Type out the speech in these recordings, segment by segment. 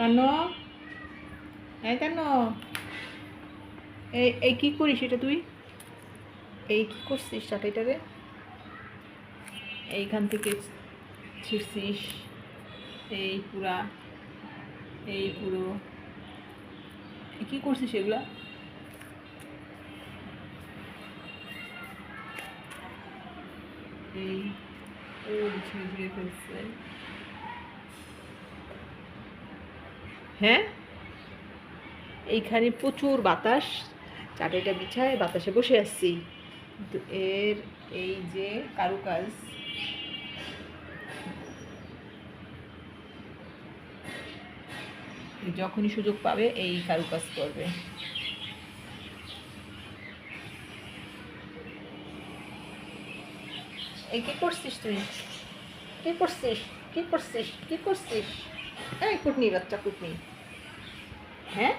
তান্ন এই তান্ন এই এই কী করিস এটা তুই? এই কী করছিস চাটাইটারে এইখান থেকে ছিঁড়ছিস। এই পুরা, এই পুরো। কী করছিস এগুলা? এই, ও ছিঁড়ে ফেলছে। হ্যাঁ? এইখানে প্রচুর বাতাস। চাটাইটা বিছায় বাতাসে বসে আসছি কিন্তু এর এই যে কারুকাজ যখনই সুযোগ পাবে এই কারুকাজ করবে। এই কি করছিস তুই? কি করছিস? কি করছিস? কি করছিস? এই, কুটনি, বাচ্চা কুটনি। হ্যাঁ?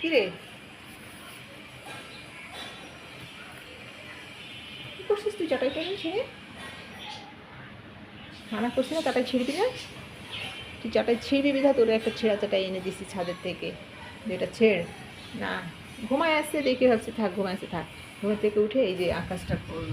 কি রে কি করছিস তুই? চাটাই টেনে ছিঁড়ে মানা করছি না চাটাই ছিঁড়বি না তুই চাটাই ছিঁড়বি বিধা তোর একটা ছেঁড়া চাটাই এনে দিছি ছাদের থেকে। যেটা ছেড়। না, ঘুমায় আসছে দেখে ভাবছি থাক, ঘুমায় আসছে থাক। ঘুমের থেকে উঠে এই যে আকাশটা করল